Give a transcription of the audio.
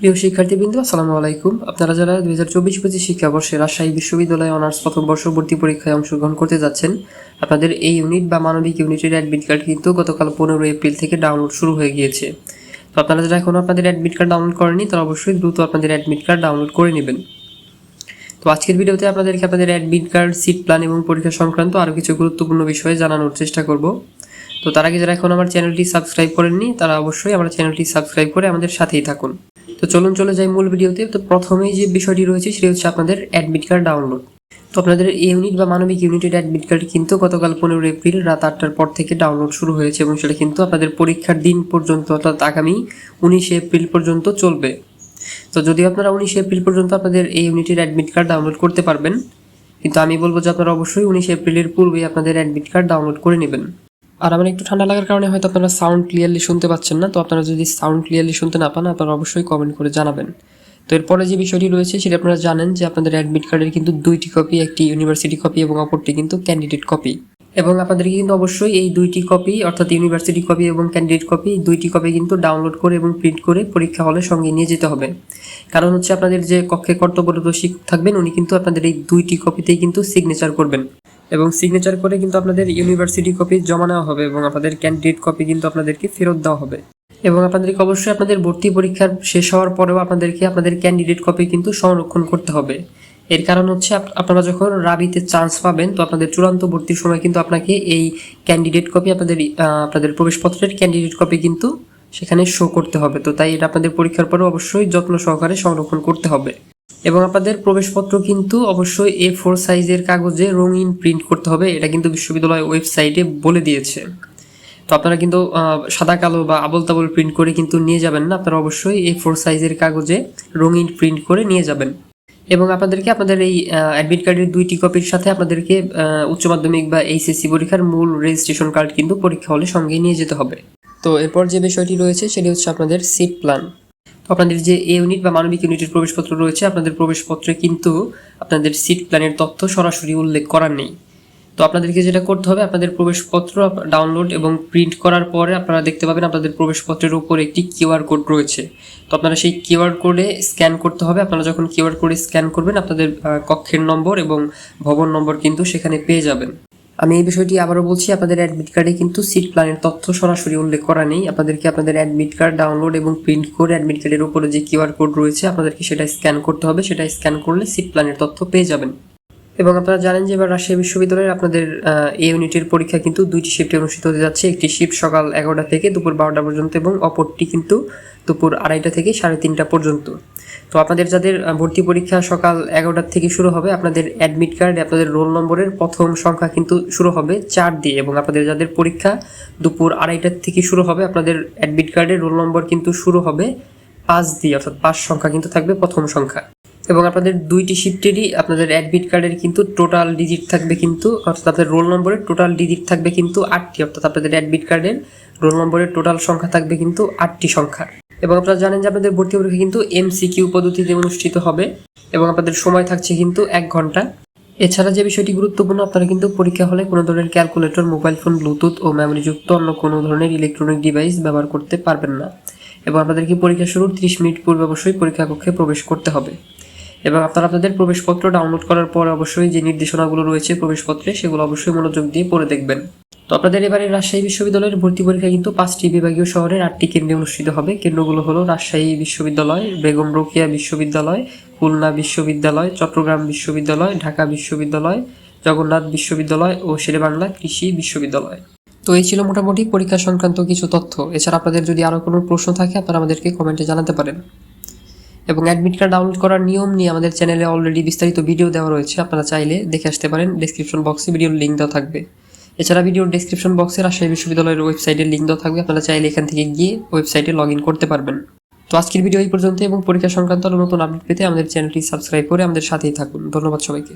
প্রিয় শিক্ষার্থীবৃন্দ, আসসালামু আলাইকুম। আপনারা যারা দুই হাজার চব্বিশ পঁচিশ শিক্ষাবর্ষে রাজশাহী বিশ্ববিদ্যালয়ে অনার্স প্রথম বর্ষ ভর্তি পরীক্ষায় অংশগ্রহণ করতে যাচ্ছেন, আপনাদের এই ইউনিট বা মানবিক ইউনিটের অ্যাডমিট কার্ড কিন্তু গতকাল পনেরো এপ্রিল থেকে ডাউনলোড শুরু হয়ে গিয়েছে। তো আপনারা যারা এখনও আপনাদের অ্যাডমিট কার্ড ডাউনলোড করেনি তারা অবশ্যই দ্রুত আপনাদের অ্যাডমিট কার্ড ডাউনলোড করে নেবেন। তো আজকের ভিডিওতে আপনাদেরকে আপনাদের অ্যাডমিট কার্ড, সিট প্ল্যান এবং পরীক্ষা সংক্রান্ত আরও কিছু গুরুত্বপূর্ণ বিষয়ে জানানোর চেষ্টা করব। তো তার আগে যারা এখন আমার চ্যানেলটি সাবস্ক্রাইব করেননি, তারা অবশ্যই আমার চ্যানেলটি সাবস্ক্রাইব করে আমাদের সাথেই থাকুন। তো চলুন, চলে যাই মূল ভিডিওতে। তো প্রথমেই যে বিষয়টি রয়েছে, সেটি হচ্ছে আপনাদের অ্যাডমিট কার্ড ডাউনলোড তো আপনাদের এই ইউনিট বা মানবিক ইউনিটের অ্যাডমিট কার্ড কিন্তু গতকাল পনেরো এপ্রিল রাত আটটার পর থেকে ডাউনলোড শুরু হয়েছে এবং সেটা কিন্তু আপনাদের পরীক্ষার দিন পর্যন্ত, অর্থাৎ আগামী উনিশে এপ্রিল পর্যন্ত চলবে। তো যদি আপনারা উনিশে এপ্রিল পর্যন্ত আপনাদের এই ইউনিটের অ্যাডমিট কার্ড ডাউনলোড করতে পারবেন, কিন্তু আমি বলব যে আপনারা অবশ্যই উনিশে এপ্রিলের পূর্বেই আপনাদের অ্যাডমিট কার্ড ডাউনলোড করে নেবেন। আর আমার একটু ঠান্ডা লাগার কারণে হয়তো আপনারা সাউন্ড ক্লিয়ারলি শুনতে পাচ্ছেন না, তো আপনারা যদি সাউন্ড ক্লিয়ারলি শুনতে না পান, আপনারা অবশ্যই কমেন্ট করে জানাবেন। তো এরপরে যে বিষয়টি রয়েছে, সেটা আপনারা জানেন যে আপনাদের অ্যাডমিট কার্ডের কিন্তু দুইটি কপি একটি ইউনিভার্সিটি কপি এবং অপরটি কিন্তু ক্যান্ডিডেট কপি এবং আপনাদেরকে কিন্তু অবশ্যই এই দুইটি কপি অর্থাৎ ইউনিভার্সিটি কপি এবং ক্যান্ডিডেট কপি দুইটি কপি কিন্তু ডাউনলোড করে এবং প্রিন্ট করে পরীক্ষা হলে সঙ্গে নিয়ে যেতে হবে। কারণ হচ্ছে আপনাদের যে কক্ষে কর্তব্যরত শিক্ষক থাকবেন, উনি কিন্তু আপনাদের এই দুইটি কপিতেই কিন্তু সিগনেচার করবেন। এবং সিগনেচার করে কিন্তু আপনাদের ইউনিভার্সিটি কপি জমা নেওয়া হবে এবং আপনাদের ক্যান্ডিডেট কপি কিন্তু আপনাদেরকে ফেরত দেওয়া হবে। এবং আপনাদেরকে অবশ্যই আপনাদের ভর্তি পরীক্ষার শেষ হওয়ার পরেও আপনাদেরকে আপনাদের ক্যান্ডিডেট কপি কিন্তু সংরক্ষণ করতে হবে। এর কারণ হচ্ছে আপ- আপনারা যখন রাবিতে চান্স পাবেন, তো আপনাদের চূড়ান্ত ভর্তির সময় কিন্তু আপনাকে এই ক্যান্ডিডেট কপি আপনাদের আপনাদের প্রবেশপত্রের ক্যান্ডিডেট কপি কিন্তু সেখানে শো করতে হবে। তো তাই এটা আপনাদের পরীক্ষার পরে অবশ্যই যত্ন সহকারে সংরক্ষণ করতে হবে। এবং আপনাদের প্রবেশপত্র কিন্তু অবশ্যই এ ফোর সাইজের কাগজে রঙিন প্রিন্ট করতে হবে। এটা কিন্তু বিশ্ববিদ্যালয় ওয়েবসাইটে বলে দিয়েছে। তো আপনারা কিন্তু সাদা, কালো বা আবল তাবল প্রিন্ট করে কিন্তু নিয়ে যাবেন না। আপনারা অবশ্যই এ ফোর সাইজের কাগজে রঙিন প্রিন্ট করে নিয়ে যাবেন। এবং আপনাদেরকে আপনাদের এই অ্যাডমিট কার্ডের দুইটি কপির সাথে আপনাদেরকে উচ্চ মাধ্যমিক বা এইচএসসি পরীক্ষার মূল রেজিস্ট্রেশন কার্ড কিন্তু পরীক্ষা হলে সঙ্গে নিয়ে যেতে হবে। তো এরপর যে বিষয়টি রয়েছে, সেটি হচ্ছে আপনাদের সিট প্ল্যান আপনাদের যে এ ইউনিট বা মানবিক ইউনিটের প্রবেশপত্র রয়েছে, আপনাদের প্রবেশপত্রে কিন্তু আপনাদের সিট প্ল্যানের তথ্য সরাসরি উল্লেখ করার নেই। তো আপনাদেরকে যেটা করতে হবে, আপনাদের প্রবেশপত্র ডাউনলোড এবং প্রিন্ট করার পরে আপনারা দেখতে পাবেন আপনাদের প্রবেশপত্রের উপর একটি কিউআর কোড রয়েছে। তো আপনারা সেই কিউআর কোডে স্ক্যান করতে হবে। আপনারা যখন কিউআর কোডে স্ক্যান করবেন, আপনাদের কক্ষের নম্বর এবং ভবন নম্বর কিন্তু সেখানে পেয়ে যাবেন। আমি এই বিষয়টি আবারও বলছি, আপনাদের অ্যাডমিট কার্ডে কিন্তু সিট প্ল্যানের তথ্য সরাসরি উল্লেখ করা নেই। আপনাদেরকে আপনাদের অ্যাডমিট কার্ড ডাউনলোড এবং প্রিন্ট করে অ্যাডমিট কার্ডের উপরে যে কিউআর কোড রয়েছে, আপনাদেরকে সেটা স্ক্যান করতে হবে। সেটা স্ক্যান করলে সিট প্ল্যানের তথ্য পেয়ে যাবেন। এবং আপনারা জানেন যে এবার রাজশাহী বিশ্ববিদ্যালয়ের আপনাদের এই ইউনিটের পরীক্ষা কিন্তু দুইটি শিফটে অনুষ্ঠিত হতে যাচ্ছে। একটি শিফট সকাল এগারোটা থেকে দুপুর বারোটা পর্যন্ত এবং অপরটি কিন্তু দুপুর আড়াইটা থেকে সাড়ে তিনটা পর্যন্ত। তো আপনাদের যাদের ভর্তি পরীক্ষা সকাল এগারোটার থেকে শুরু হবে, আপনাদের অ্যাডমিট কার্ড আপনাদের রোল নম্বরের প্রথম সংখ্যা কিন্তু শুরু হবে চার দিয়ে এবং আপনাদের যাদের পরীক্ষা দুপুর আড়াইটার থেকে শুরু হবে, আপনাদের অ্যাডমিট কার্ডের রোল নম্বর কিন্তু শুরু হবে পাঁচ দিয়ে, অর্থাৎ পাঁচ সংখ্যা কিন্তু থাকবে প্রথম সংখ্যা। এবং আপনাদের দুইটি শিফটেরই আপনাদের অ্যাডমিট কার্ডের কিন্তু টোটাল ডিজিট থাকবে কিন্তু, অর্থাৎ আপনাদের রোল নম্বরের টোটাল ডিজিট থাকবে কিন্তু আটটি, অর্থাৎ আপনাদের অ্যাডমিট কার্ডের রোল নম্বরের টোটাল সংখ্যা থাকবে কিন্তু আটটি সংখ্যা এবং আপনারা জানেন যে আপনাদের ভর্তি পরীক্ষা কিন্তু এমসিকিউ পদ্ধতিতে অনুষ্ঠিত হবে এবং আপনাদের সময় থাকছে কিন্তু এক ঘণ্টা। এছাড়া যে বিষয়টি গুরুত্বপূর্ণ, আপনারা কিন্তু পরীক্ষা হলে কোনো ধরনের ক্যালকুলেটর মোবাইল ফোন ব্লুটুথ ও মেমোরিযুক্ত অন্য কোনো ধরনের ইলেকট্রনিক ডিভাইস ব্যবহার করতে পারবেন না। এবং আপনাদেরকে পরীক্ষা শুরুর 30 মিনিট পূর্বে অবশ্যই পরীক্ষা কক্ষে প্রবেশ করতে হবে। এবং আপনারা আপনাদের প্রবেশপত্র ডাউনলোড করার পর অবশ্যই যে নির্দেশনাগুলো রয়েছে প্রবেশপত্রে, সেগুলো অবশ্যই মনোযোগ দিয়ে পড়ে দেখবেন। তো আপনাদের এবারে রাজশাহী বিশ্ববিদ্যালয়ের ভর্তি পরীক্ষা কিন্তু পাঁচটি বিভাগীয় শহরের আটটি কেন্দ্রে অনুষ্ঠিত হবে। কেন্দ্রগুলো হলো রাজশাহী বিশ্ববিদ্যালয়, বেগম রোকেয়া বিশ্ববিদ্যালয়, খুলনা বিশ্ববিদ্যালয়, চট্টগ্রাম বিশ্ববিদ্যালয়, ঢাকা বিশ্ববিদ্যালয়, জগন্নাথ বিশ্ববিদ্যালয় ও শেরেবাংলা কৃষি বিশ্ববিদ্যালয়। তো এই ছিল মোটামুটি পরীক্ষা সংক্রান্ত কিছু তথ্য। এছাড়া আপনাদের যদি আরও কোনো প্রশ্ন থাকে, আপনারা আমাদেরকে কমেন্টে জানাতে পারেন। এবং অ্যাডমিট কার্ড ডাউনলোড করার নিয়ম নিয়ে আমাদের চ্যানেলে অলরেডি বিস্তারিত ভিডিও দেওয়া রয়েছে। আপনারা চাইলে দেখে আসতে পারেন। ডিসক্রিপশন বক্সে ভিডিওর লিঙ্ক দেওয়া থাকবে। এছাড়া ভিডিওর ডিসক্রিপশন বক্সে রাজশাহী বিশ্ববিদ্যালয়ের ওয়েবসাইটের লিঙ্ক দেওয়া থাকবে। আপনারা চাইলে এখান থেকে গিয়ে ওয়েবসাইটে লগ ইন করতে পারবেন। তো আজকের ভিডিও এই পর্যন্ত এবং পরীক্ষা সংক্রান্ত নতুন আপডেট পেতে আমাদের চ্যানেলটি সাবস্ক্রাইব করে আমাদের সাথেই থাকুন। ধন্যবাদ সবাইকে।